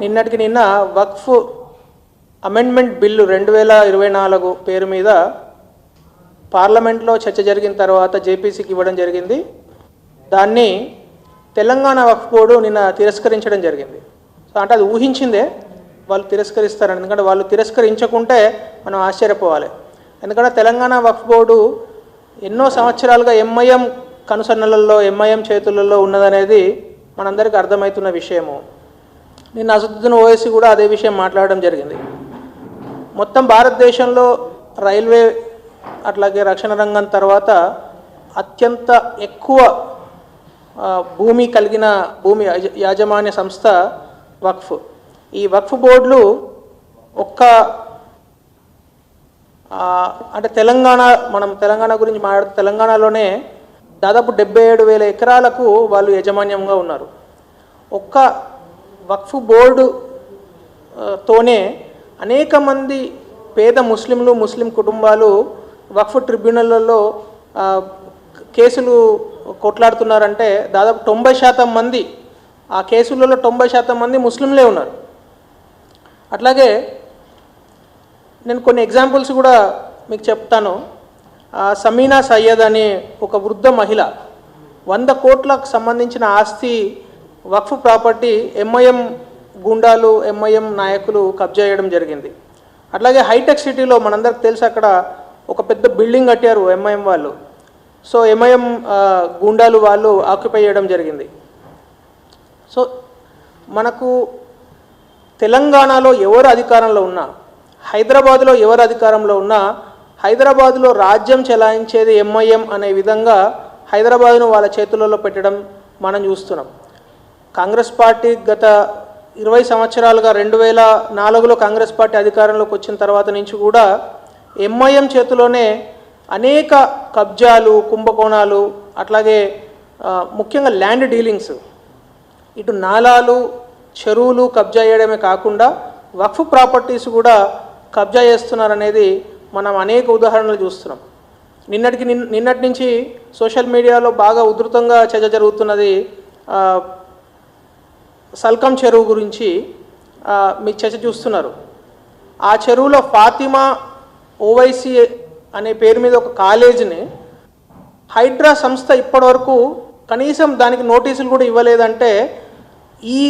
నిన్నటికి నిన్న వక్ఫ్ amendment bill రెండు వేల ఇరవై నాలుగు పేరు మీద పార్లమెంట్లో చర్చ జరిగిన తర్వాత జేపీసీకి ఇవ్వడం జరిగింది. దాన్ని తెలంగాణ వక్ఫ్ బోర్డు నిన్న తిరస్కరించడం జరిగింది. సో అంటే అది ఊహించిందే వాళ్ళు తిరస్కరిస్తారని. ఎందుకంటే వాళ్ళు తిరస్కరించకుంటే మనం ఆశ్చర్యపోవాలి. ఎందుకంటే తెలంగాణ వక్ఫ్ బోర్డు ఎన్నో సంవత్సరాలుగా ఎంఐఎం కనుసన్నలలో ఎంఐఎం చేతులలో ఉన్నదనేది మనందరికీ అర్థమవుతున్న విషయము. నిన్న అసదుద్దీన్ ఓవైసీ కూడా అదే విషయం మాట్లాడడం జరిగింది. మొత్తం భారతదేశంలో రైల్వే అట్లాగే రక్షణ రంగం తర్వాత అత్యంత ఎక్కువ భూమి కలిగిన భూమి యాజమాన్య సంస్థ వక్ఫ్. ఈ వక్ఫ్ బోర్డులు ఒక్క అంటే తెలంగాణ మనం తెలంగాణ గురించి మాట్లాడుతూ తెలంగాణలోనే దాదాపు డెబ్బై ఏడు వేల ఎకరాలకు వాళ్ళు యాజమాన్యంగా ఉన్నారు. ఒక్క వక్ఫ్ బోర్డుతోనే అనేక మంది పేద ముస్లింలు ముస్లిం కుటుంబాలు వక్ఫ్ ట్రిబ్యునల్లలో కేసులు కొట్లాడుతున్నారంటే దాదాపు తొంభై శాతం మంది ఆ కేసులలో తొంభై శాతం మంది ముస్లింలే ఉన్నారు. అట్లాగే నేను కొన్ని ఎగ్జాంపుల్స్ కూడా మీకు చెప్తాను. సమీనా సయ్యద్ అనే ఒక వృద్ధ మహిళ వంద కోట్లకు సంబంధించిన ఆస్తి వక్ఫ్ ప్రాపర్టీ ఎంఐఎం గుండాలు ఎంఐఎం నాయకులు కబ్జా చేయడం జరిగింది. అట్లాగే హైటెక్ సిటీలో మనందరికి తెలిసి అక్కడ ఒక పెద్ద బిల్డింగ్ కట్టారు ఎంఐఎం వాళ్ళు. సో ఎంఐఎం గుండాలు వాళ్ళు ఆక్యుపై చేయడం జరిగింది. సో మనకు తెలంగాణలో ఎవరు అధికారంలో ఉన్నా హైదరాబాద్లో ఎవరు అధికారంలో ఉన్నా హైదరాబాద్లో రాజ్యం చెలాయించేది ఎంఐఎం అనే విధంగా హైదరాబాద్ను వాళ్ళ చేతులలో పెట్టడం మనం చూస్తున్నాం. కాంగ్రెస్ పార్టీ గత ఇరవై సంవత్సరాలుగా రెండు వేల నాలుగులో కాంగ్రెస్ పార్టీ అధికారంలోకి వచ్చిన తర్వాత నుంచి కూడా ఎంఐఎం చేతిలోనే అనేక కబ్జాలు కుంభకోణాలు అట్లాగే ముఖ్యంగా ల్యాండ్ డీలింగ్స్ ఇటు నాలాలు చెరువులు కబ్జా చేయడమే కాకుండా వక్ఫ్ ప్రాపర్టీస్ కూడా కబ్జా చేస్తున్నారనేది మనం అనేక ఉదాహరణలు చూస్తున్నాం. నిన్నటికి నిన్- నిన్నటి నుంచి సోషల్ మీడియాలో బాగా ఉధృతంగా చర్చ జరుగుతున్నది సల్కం చెరువు గురించి మీ చర్చ చూస్తున్నారు. ఆ చెరువులో ఫాతిమా ఓవైసీ అనే పేరు మీద ఒక కాలేజీని హైడ్రా సంస్థ ఇప్పటివరకు కనీసం దానికి నోటీసులు కూడా ఇవ్వలేదంటే ఈ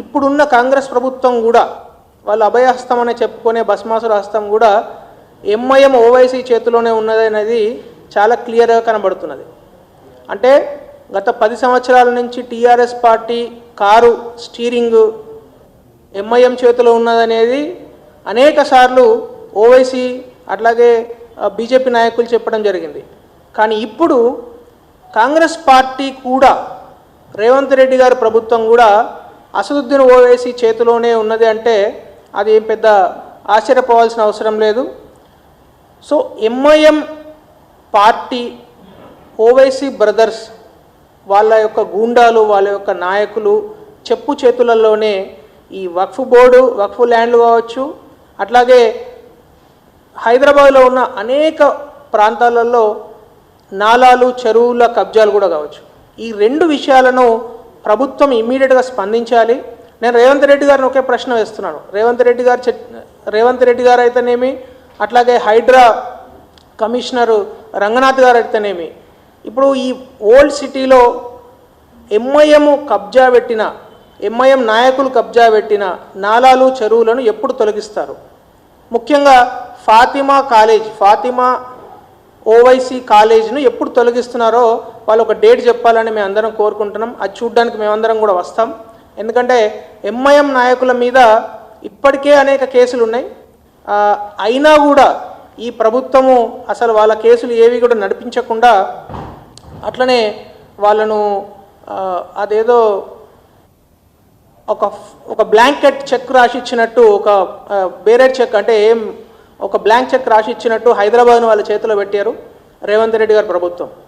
ఇప్పుడున్న కాంగ్రెస్ ప్రభుత్వం కూడా వాళ్ళు అభయహస్తం అనే చెప్పుకునే భస్మాసుర హస్తం కూడా ఎంఐఎం ఓవైసీ చేతిలోనే ఉన్నది అనేది చాలా క్లియర్గా కనబడుతున్నది. అంటే గత పది సంవత్సరాల నుంచి TRS party car steering MIM చేతిలో ఉన్నదనేది అనేక సార్లు ఓవైసీ అట్లాగే బీజేపీ నాయకులు చెప్పడం జరిగింది. కానీ ఇప్పుడు కాంగ్రెస్ పార్టీ కూడా రేవంత్ రెడ్డి గారి ప్రభుత్వం కూడా అసదుద్దీన్ ఓవైసీ చేతిలోనే ఉన్నది అంటే అది ఏం పెద్ద ఆశ్చర్యపోవాల్సిన అవసరం లేదు. So MIM party Owaisi brothers వాళ్ళ యొక్క గూండాలు వాళ్ళ యొక్క నాయకులు చెప్పు చేతులలోనే ఈ వక్ఫ్ బోర్డు వక్ఫ్ ల్యాండ్లు కావచ్చు అట్లాగే హైదరాబాద్లో ఉన్న అనేక ప్రాంతాలలో నాలాలు చెరువుల కబ్జాలు కూడా కావచ్చు. ఈ రెండు విషయాలను ప్రభుత్వం ఇమ్మీడియట్గా స్పందించాలి. నేను రేవంత్ రెడ్డి గారిని ఒకే ప్రశ్న వేస్తున్నాను. రేవంత్ రెడ్డి గారు రేవంత్ రెడ్డి గారు అయితేనేమి అట్లాగే హైడ్రా కమిషనరు రంగనాథ్ గారు అయితేనేమి ఇప్పుడు ఈ ఓల్డ్ సిటీలో ఎంఐఎం కబ్జా పెట్టిన ఎంఐఎం నాయకులు కబ్జా పెట్టిన నాలాలు చెరువులను ఎప్పుడు తొలగిస్తారు? ముఖ్యంగా ఫాతిమా కాలేజ్ ఫాతిమా ఓవైసీ కాలేజ్ను ఎప్పుడు తొలగిస్తున్నారో వాళ్ళు ఒక డేట్ చెప్పాలని మేము అందరం కోరుకుంటున్నాం. అది చూడ్డానికి మేమందరం కూడా వస్తాం. ఎందుకంటే ఎంఐఎం నాయకుల మీద ఇప్పటికే అనేక కేసులు ఉన్నాయి. అయినా కూడా ఈ ప్రభుత్వము అసలు వాళ్ళ కేసులు ఏవి కూడా నడిపించకుండా అట్లనే వాళ్ళను అదేదో ఒక ఒక బ్లాంకెట్ చెక్ రాసి ఇచ్చినట్టు ఒక బేరెడ్ చెక్ అంటే ఏం ఒక బ్లాంక్ చెక్ రాసి ఇచ్చినట్టు హైదరాబాద్ను వాళ్ళ చేతిలో పెట్టారు రేవంత్ రెడ్డి గారు ప్రభుత్వం.